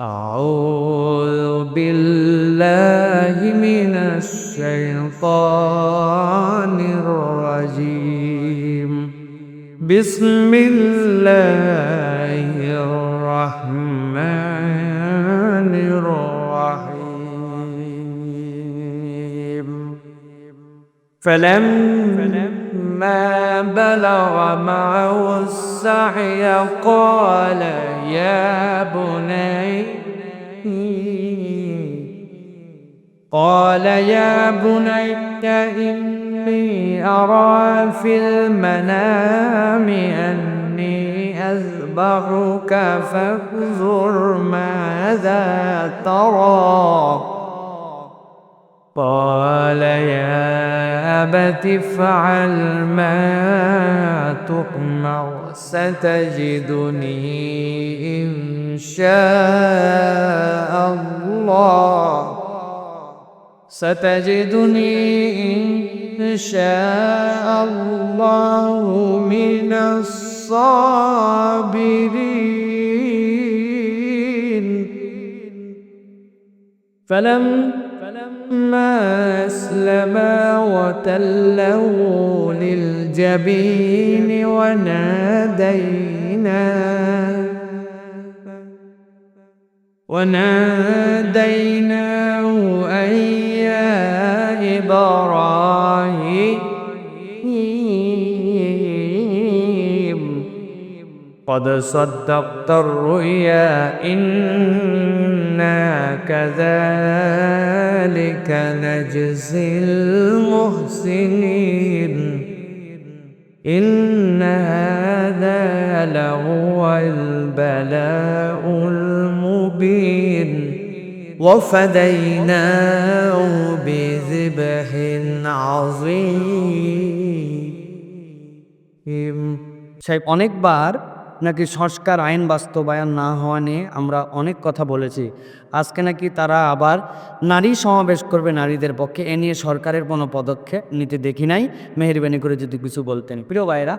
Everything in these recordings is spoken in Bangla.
أعوذ بالله من الشيطان الرجيم. بسم الله الرحمن الرحيم. فلما بلغ معه السعي قال يا بني قال يا بني إني أرى في المنام أني أذبحك فانظر ماذا ترى. قال يا أبت افعل ما تؤمر ستجدني إن شاء الله. ستجدني إن شاء الله من الصابرين. فلم فلما أسلما وتله للجبين وناديناه وناديناه قد صدقت الرؤيا إنا كذلك نجزي المحسنين إن هذا لهو البلاء المبين وفديناه بذبح عظيم সাহেব অনেকবার নাকি সংস্কার আইন বাস্তবায়ন না হওয়া নিয়ে আমরা অনেক কথা বলেছি। আজকে নাকি তারা আবার নারী সমাবেশ করবে নারীদের পক্ষে। এ নিয়ে সরকারের কোনো পদক্ষেপ নিতে দেখি নাই। মেহরবানি করে যদি কিছু বলতেন। প্রিয় ভাইরা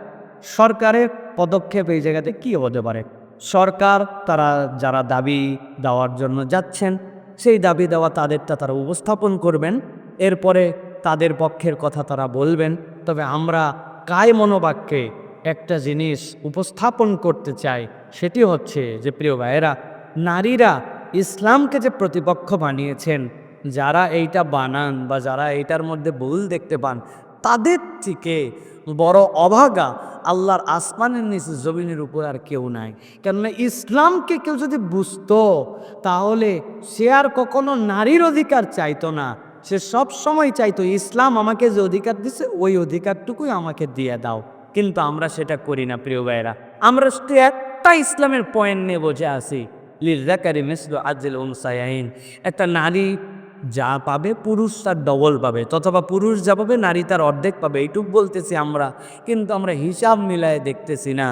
সরকারের পদক্ষেপ এই জায়গাতে কী হতে পারে? সরকার তারা যারা দাবি দেওয়ার জন্য যাচ্ছেন, সেই দাবি দেওয়া তাদেরটা তারা উপস্থাপন করবেন। এরপরে তাদের পক্ষের কথা তারা বলবেন। তবে আমরা কায় মনোবাক্যে একটা জিনিস উপস্থাপন করতে চাই, সেটি হচ্ছে যে, প্রিয় ভাইয়েরা, নারীরা ইসলামকে যে প্রতিপক্ষ বানিয়েছেন, যারা এইটা বানান বা যারা এইটার মধ্যে ভুল দেখতে পান, তাদের থেকে বড় অভাগা আল্লাহর আসমানের নিচে জমিনের উপর আর কেউ নাই। কেননা ইসলামকে কেউ যদি বুঝতো, তাহলে সে আর কখনো নারীর অধিকার চাইতো না। সে সব সময় চাইতো, ইসলাম আমাকে যে অধিকার দিছে, ওই অধিকারটুকুই আমাকে দিয়ে দাও। কিন্তু আমরা সেটা করি না, প্রিয় ভাইরা আমরা শুধু একটা ইসলামের পয়েন্ট নিয়ে বসে আছি। লিজাকারি মিসলু আজিল উনসায়াইন একটা নারী যা পাবে, পুরুষ তার ডবল পাবে। তথবা পুরুষ যা পাবে, নারী তার অর্ধেক পাবে। এইটুক বলতেছি আমরা। কিন্তু আমরা হিসাব মিলায় দেখতেছি না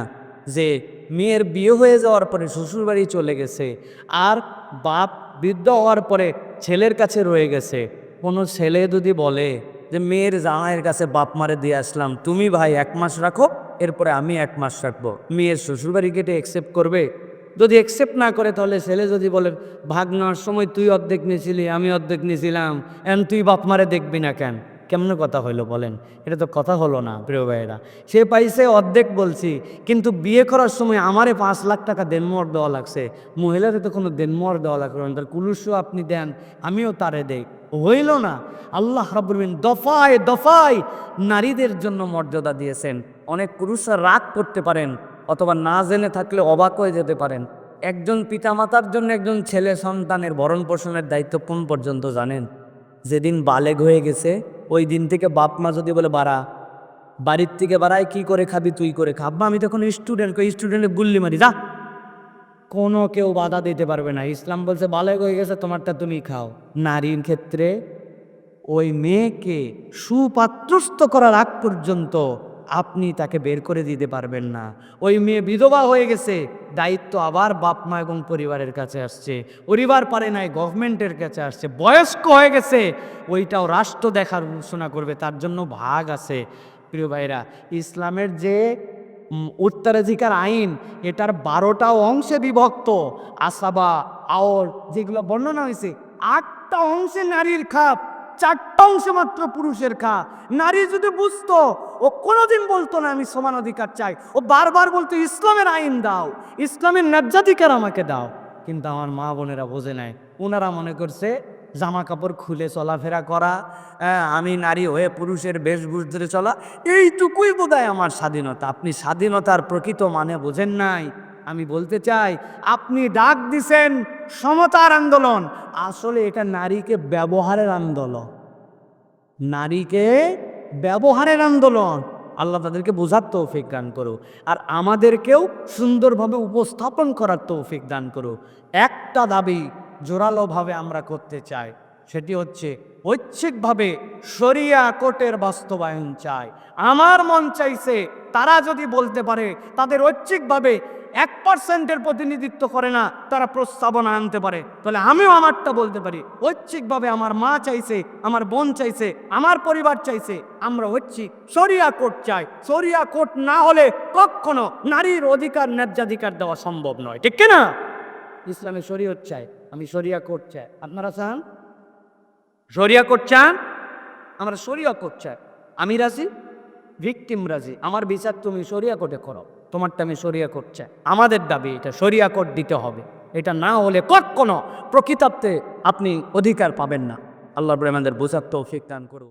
যে মেয়ের বিয়ে হয়ে যাওয়ার পরে শ্বশুরবাড়ি চলে গেছে আর বাপ বৃদ্ধ হওয়ার পরে ছেলের কাছে রয়ে গেছে। কোনো ছেলে যদি বলে যে মেয়ের জামাইয়ের কাছে বাপ মারে দিয়ে আসলাম, তুমি ভাই এক মাস রাখো, এরপরে আমি এক মাস রাখব। মেয়ের শ্বশুরবাড়ি কেটে অ্যাকসেপ্ট করবে। যদি অ্যাকসেপ্ট না করে, তাহলে ছেলে যদি বলে, ভাগ নেওয়ার সময় তুই অর্ধেক নিয়েছিলি, আমি অর্ধেক নিয়েছিলাম, এন তুই বাপ মারে দেখবি না কেন? কেমন কথা হইল বলেন? এটা তো কথা হলো না, প্রিয় ভাইয়েরা। সে পাইছে অর্ধেক বলছি, কিন্তু বিয়ে করার সময় আমারে পাঁচ লাখ টাকা দেনমোহর দেওয়া লাগছে। মহিলাদের তো কোনো দেনমোহর দেওয়া লাগবে না। তার কুলুসও আপনি দেন, আমিও তারে দেই। হইল না। আল্লাহ রাবুলমিন দফায় দফায় নারীদের জন্য মর্যাদা দিয়েছেন। অনেক পুরুষরা রাগ করতে পারেন অথবা না জেনে থাকলে অবাক হয়ে যেতে পারেন। একজন পিতামাতার জন্য একজন ছেলে সন্তানের ভরণ পোষণের দায়িত্ব কোন পর্যন্ত জানেন? যেদিন বালেগ হয়ে গেছে, ওই দিন থেকে বাপ মা যদি বলে, বাড়া, বাড়ির থেকে বাড়ায় কি করে খাবি, তুই করে খা। আব্বা, আমি তখন স্টুডেন্ট স্টুডেন্টের গুল্লি মারি, যা। কোনো কেউ বাধা দিতে পারবে না। ইসলাম বলছে, বালেগ হয়ে গেছে, তোমারটা তুমি খাও। নারীর ক্ষেত্রে ওই মেয়েকে সুপাত্রস্থ করার আগ পর্যন্ত আপনি তাকে বের করে দিতে পারবেন না। ওই মেয়ে বিধবা হয়ে গেছে, দায়িত্ব আবার বাপ মা এবং পরিবারের কাছে আসছে। পরিবার পারে নাই, গভর্নমেন্টের কাছে আসছে, বয়স্ক হয়ে গেছে, ওইটাও রাষ্ট্র দেখার ঘোষণা করবে, তার জন্য ভাগ আছে। প্রিয় ভাইরা ইসলামের যে উত্তরাধিকার আইন, এটার বারোটা অংশে বিভক্ত, আসাবা, আওর, যেগুলো বর্ণনা হয়েছে, আটটা অংশে নারীর খাপ, চারটা অংশে মাত্র পুরুষের খা নারী যদি বুঝতো, ও কোনোদিন বলতো না, আমি সমান অধিকার চাই। ও বারবার বলতো, ইসলামের আইন দাও, ইসলামের ন্যায্যাধিকার আমাকে দাও। কিন্তু আমার মা বোনেরা বোঝে নাই ওনারা মনে করছে জামা কাপড় খুলে চলাফেরা করা হ্যাঁ, আমি নারী হয়ে পুরুষের বেশভূষ ধরে চলা এইটুকুই বোধহয় আমার স্বাধীনতা। আপনি স্বাধীনতার প্রকৃত মানে বোঝেন নাই। আমি বলতে চাই আপনি ডাক দিছেন সমতার আন্দোলন। আসলে এটা নারীকে ব্যবহারের আন্দোলন। নারীকে ব্যবহারের আন্দোলন। আল্লাহ তাদেরকে বোঝার তৌফিক দান করো আর আমাদেরকেও সুন্দরভাবে উপস্থাপন করার তৌফিক দান করো একটা দাবি জোরালোভাবে আমরা করতে চাই, সেটি হচ্ছে ঐচ্ছিকভাবে সরিয়া কোর্টের বাস্তবায়ন চাই। আমার মন চাইছে তারা যদি বলতে পারে তাদের ঐচ্ছিকভাবে এক পার্সেন্টের প্রতিনিধিত্ব করে না, তারা প্রস্তাবনা আনতে পারে। তাহলে আমিও আমারটা বলতে পারি, ঐচ্ছিকভাবে আমার মা চাইছে, আমার বোন চাইছে, আমার পরিবার চাইছে, আমরা হচ্ছি সরিয়া কোর্ট চাই সরিয়া কোর্ট না হলে কখনো নারীর অধিকার, ন্যায্যাধিকার দেওয়া সম্ভব নয়, ঠিক কিনা? ইসলামে শরীয়ত চাই। আমি শরিয়া কোর্ট চাই আপনারা চান? শরিয়া কোর্ট চান আমরা শরিয়া কোর্ট চাই আমি রাজি? ভিকটিম রাজি। আমার বিচার তুমি সরিয়া কোর্টে করো। তোমারটা আমি শরিয়া কোর্ট চাই আমাদের দাবি এটা শরিয়া কোর্ট দিতে হবে। এটা না হলে কখনো প্রকৃতার্থে আপনি অধিকার পাবেন না। আল্লাহ আমাদের বোঝার তৌফিক দান করুক।